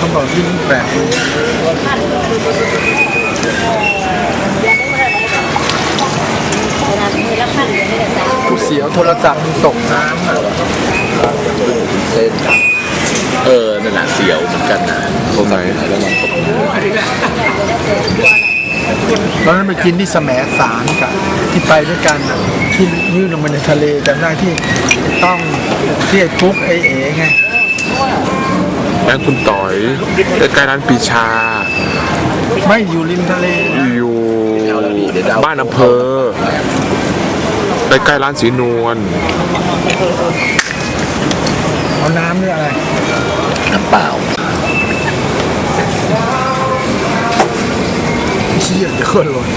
เขาบอกยิ่งแปลกกูเสียวโทรศัพท์มึงตกน้ำอะเส้นเออนั่นแหละเสียวเหมือนกันนะตรงไหนแล้วมันตกน้ตอนนั้นไปกินที่แสมสารกับที่ไปด้วยกันน่ะที่ยื่นลงมาในทะเลจำได้ที่ต้องที่ไอ้ฟุกไอ้เอ๋ไงแม่คุณต่อ ยใกล้ๆร้านปีชา ไม่อยู่ริมทะเลนะอยู่บ้านอำเภอใกล้ๆร้านสีนวลเอาน้ำหรืออะไรำน้ำเปล่าเชี่ยเดี๋ยวคนหล่น